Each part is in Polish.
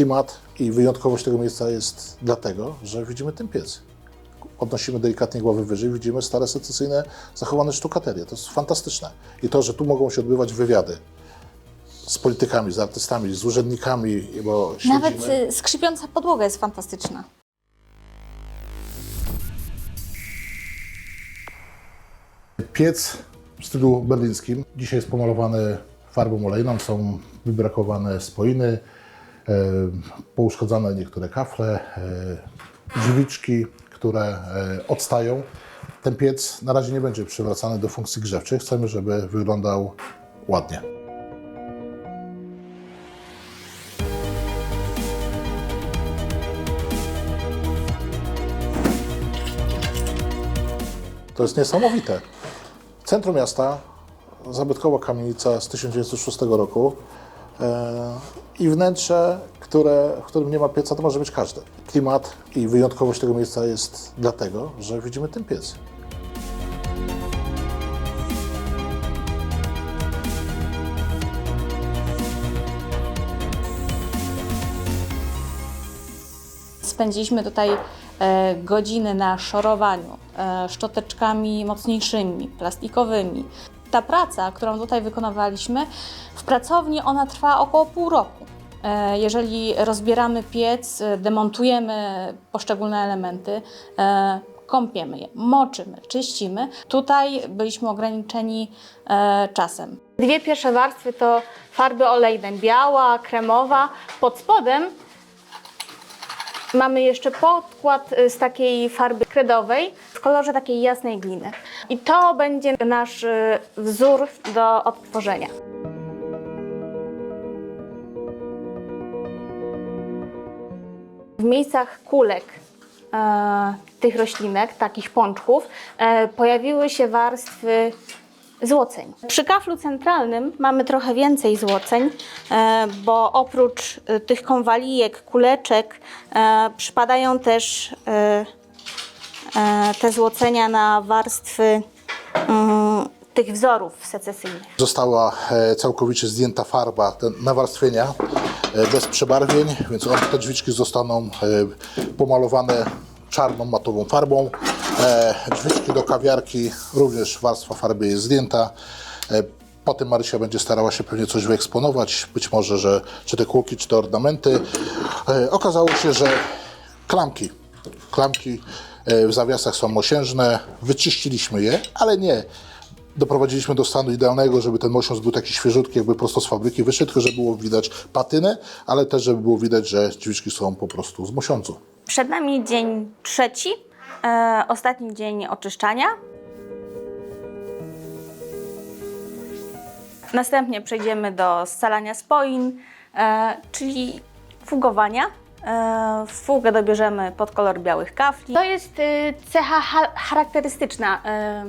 Klimat i wyjątkowość tego miejsca jest dlatego, że widzimy ten piec. Podnosimy delikatnie głowę wyżej, widzimy stare secesyjne zachowane sztukaterie. To jest fantastyczne. I to, że tu mogą się odbywać wywiady z politykami, z artystami, z urzędnikami, bo śledzimy... Nawet y, skrzypiąca podłoga jest fantastyczna. Piec w stylu berlińskim. Dzisiaj jest pomalowany farbą olejną, są wybrakowane spoiny, e, pouszkodzane niektóre kafle, e, drzwiczki, które e, odstają. Ten piec na razie nie będzie przywracany do funkcji grzewczych. Chcemy, żeby wyglądał ładnie. To jest niesamowite. Centrum miasta, zabytkowa kamienica z 1906 roku i wnętrze, które, w którym nie ma pieca, to może być każde. Klimat i wyjątkowość tego miejsca jest dlatego, że widzimy ten piec. Spędziliśmy tutaj e, godziny na szorowaniu e, szczoteczkami mocniejszymi, plastikowymi. Ta praca, którą tutaj wykonywaliśmy, w pracowni ona trwa około pół roku. E, Jeżeli rozbieramy piec, e, demontujemy poszczególne elementy, e, kąpiemy je, moczymy, czyścimy. Tutaj byliśmy ograniczeni czasem. Dwie pierwsze warstwy to farby olejne, biała, kremowa. Pod spodem mamy jeszcze podkład y, z takiej farby kredowej w kolorze takiej jasnej gliny. I to będzie nasz y, wzór do odtworzenia. W miejscach kulek e, tych roślinek, takich pączków, e, pojawiły się warstwy złoceń. Przy kaflu centralnym mamy trochę więcej złoceń, e, bo oprócz e, tych konwalijek, kuleczek e, przypadają też te złocenia na warstwy mm, tych wzorów secesyjnych. Została całkowicie zdjęta farba nawarstwienia bez przebarwień, więc te drzwiczki zostaną pomalowane czarną matową farbą. E, Drzwiczki do kawiarki również warstwa farby jest zdjęta. E, Potem Marysia będzie starała się pewnie coś wyeksponować, być może, że czy te kółki, czy te ornamenty. E, Okazało się, że klamki, klamki w zawiasach są mosiężne, wyczyściliśmy je, ale nie doprowadziliśmy do stanu idealnego, żeby ten mosiąc był taki świeżutki, jakby prosto z fabryki wyszedł, żeby było widać patynę, ale też żeby było widać, że drzwiczki są po prostu z mosiądzu. Przed nami dzień trzeci, e, ostatni dzień oczyszczania. Następnie przejdziemy do scalania spoin, e, czyli fugowania. E, fugę dobierzemy pod kolor białych kafli. To jest e, cecha ha- charakterystyczna e,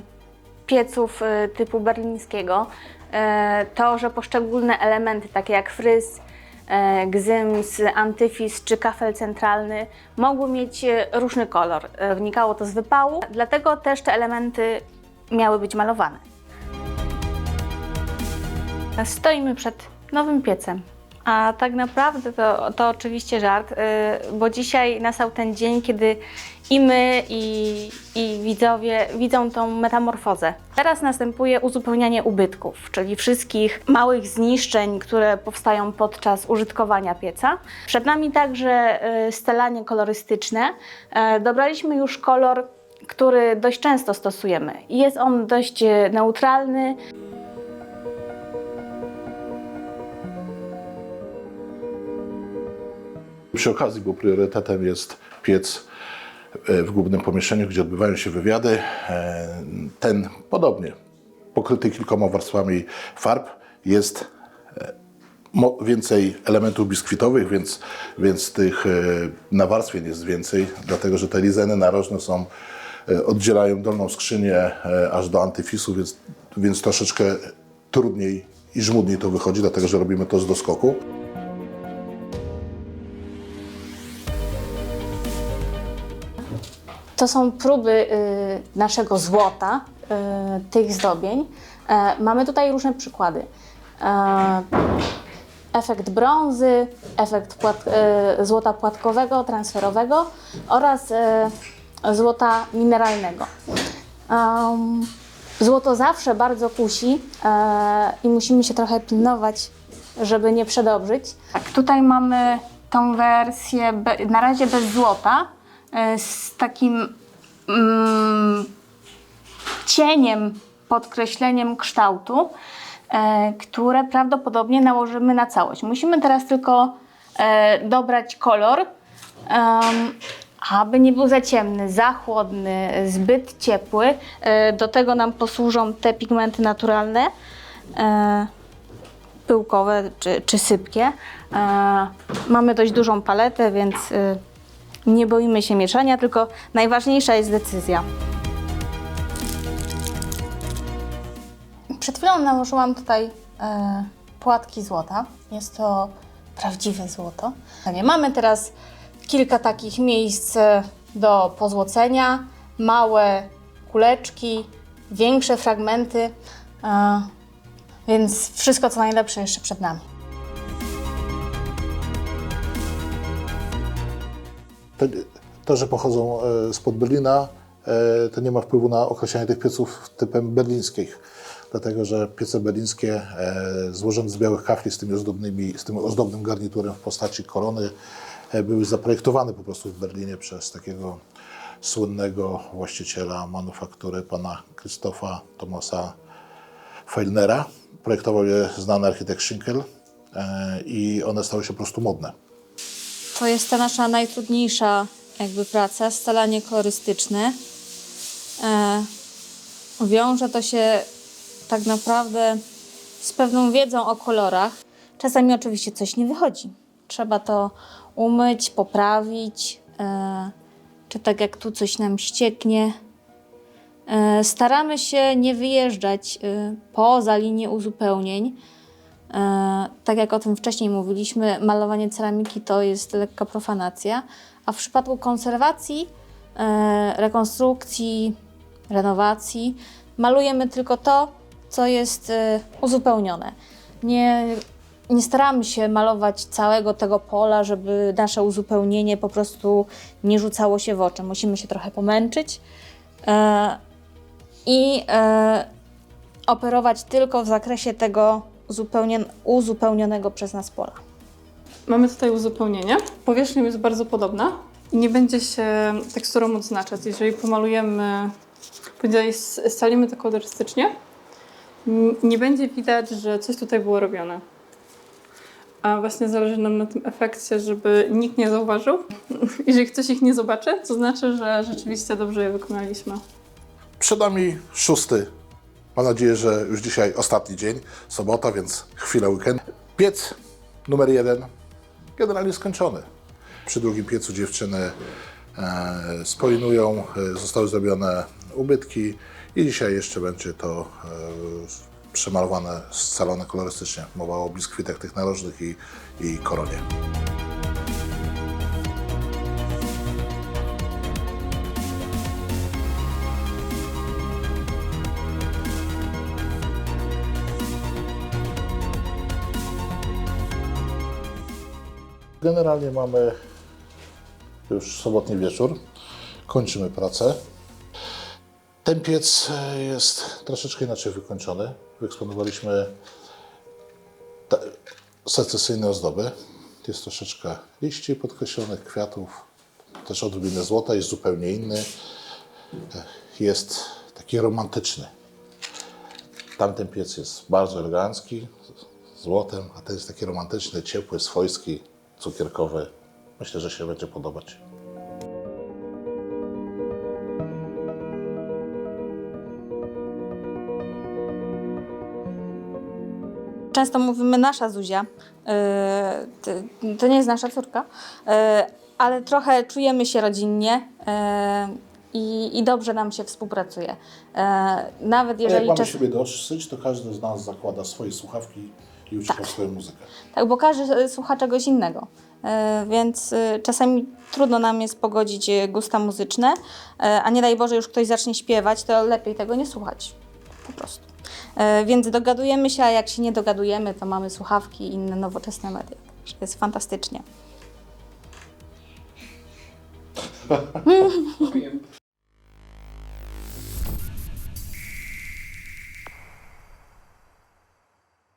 pieców e, typu berlińskiego. E, to, że poszczególne elementy, takie jak fryz, gzyms, antyfis czy kafel centralny mogły mieć e, różny kolor. E, Wnikało to z wypału, dlatego też te elementy miały być malowane. Stoimy przed nowym piecem. A tak naprawdę to, to oczywiście żart, y, bo dzisiaj nastał ten dzień, kiedy i my, i, i widzowie widzą tą metamorfozę. Teraz następuje uzupełnianie ubytków, czyli wszystkich małych zniszczeń, które powstają podczas użytkowania pieca. Przed nami także y, stelanie kolorystyczne. E, Dobraliśmy już kolor, który dość często stosujemy. Jest on dość y, neutralny, Przy okazji, bo priorytetem jest piec e, w głównym pomieszczeniu, gdzie odbywają się wywiady. E, Ten podobnie, pokryty kilkoma warstwami farb, jest e, więcej elementów biskwitowych, więc, więc tych nawarstwień jest więcej, dlatego że te lizeny narożne są, oddzielają dolną skrzynię aż do antyfisu, więc, więc troszeczkę trudniej i żmudniej to wychodzi, dlatego że robimy to z doskoku. To są próby y, naszego złota, y, tych zdobień. E, mamy tutaj różne przykłady. E, efekt brązy, efekt płat, e, złota płatkowego, transferowego oraz złota mineralnego. Złoto zawsze bardzo kusi e, i musimy się trochę pilnować, żeby nie przedobrzyć. Tak, tutaj mamy tą wersję na razie bez złota, z takim mm, cieniem, podkreśleniem kształtu, e, które prawdopodobnie nałożymy na całość. Musimy teraz tylko e, dobrać kolor, aby nie był za ciemny, za chłodny, zbyt ciepły. E, do tego nam posłużą te pigmenty naturalne. E, pyłkowe czy, czy sypkie. E, mamy dość dużą paletę, więc e, nie boimy się mieszania, tylko najważniejsza jest decyzja. Przed chwilą nałożyłam tutaj e, płatki złota. Jest to prawdziwe złoto. Mamy teraz kilka takich miejsc e, do pozłocenia, małe kuleczki, większe fragmenty, e, więc wszystko co najlepsze jeszcze przed nami. To, że pochodzą e, spod Berlina, e, to nie ma wpływu na określanie tych pieców typem berlińskich. Dlatego, że piece berlińskie e, złożone z białych kafli z tymi ozdobnymi, z tym ozdobnym garniturem w postaci korony były zaprojektowane po prostu w Berlinie przez takiego słynnego właściciela manufaktury, pana Krzysztofa Thomasa Feilnera. Projektował je znany architekt Schinkel i one stały się po prostu modne. To jest ta nasza najtrudniejsza jakby praca, scalanie kolorystyczne. E, wiąże to się tak naprawdę z pewną wiedzą o kolorach. Czasami oczywiście coś nie wychodzi. Trzeba to umyć, poprawić, e, czy tak jak tu coś nam ścieknie. E, staramy się nie wyjeżdżać e, poza linię uzupełnień. E, tak jak o tym wcześniej mówiliśmy, malowanie ceramiki to jest lekka profanacja, a w przypadku konserwacji, e, rekonstrukcji, renowacji malujemy tylko to, co jest e, uzupełnione. Nie, nie staramy się malować całego tego pola, żeby nasze uzupełnienie po prostu nie rzucało się w oczy. Musimy się trochę pomęczyć i operować tylko w zakresie tego uzupełnionego przez nas pola. Mamy tutaj uzupełnienie. Powierzchnia jest bardzo podobna i nie będzie się teksturą odznaczać. Jeżeli pomalujemy, scalimy to kolorystycznie, nie będzie widać, że coś tutaj było robione. A właśnie zależy nam na tym efekcie, żeby nikt nie zauważył. Jeżeli ktoś ich nie zobaczy, to znaczy, że rzeczywiście dobrze je wykonaliśmy. Przed nami szósty. Mam nadzieję, że już dzisiaj ostatni dzień, sobota, więc chwila weekend. Piec numer jeden generalnie skończony. Przy drugim piecu dziewczyny e, spoinują, e, zostały zrobione ubytki i dzisiaj jeszcze będzie to e, przemalowane, scalone kolorystycznie. Mowa o biskwitach tych narożnych i, i koronie. Generalnie mamy już sobotni wieczór. Kończymy pracę. Ten piec e, jest troszeczkę inaczej wykończony. Wyeksponowaliśmy te secesyjne ozdoby. Jest troszeczkę liści podkreślonych, kwiatów, też odrobinę złota, jest zupełnie inny. E, Jest taki romantyczny. Tamten piec jest bardzo elegancki, złotem, a ten jest taki romantyczny, ciepły, swojski, cukierkowy. Myślę, że się będzie podobać. Często mówimy nasza Zuzia, e, to- nie jest nasza córka, e, ale trochę czujemy się rodzinnie e, i, i dobrze nam się współpracuje. E, Nawet Jak jeżeli mamy czas, siebie dotrzeć, to każdy z nas zakłada swoje słuchawki i ucieka w swoją muzykę. tak, bo każdy e, słucha czegoś innego. E, Więc e, czasami trudno nam jest pogodzić gusta muzyczne, a nie daj Boże już ktoś zacznie śpiewać, to lepiej tego nie słuchać. Po prostu. Więc dogadujemy się, a jak się nie dogadujemy, to mamy słuchawki i inne nowoczesne media. Jest fantastycznie.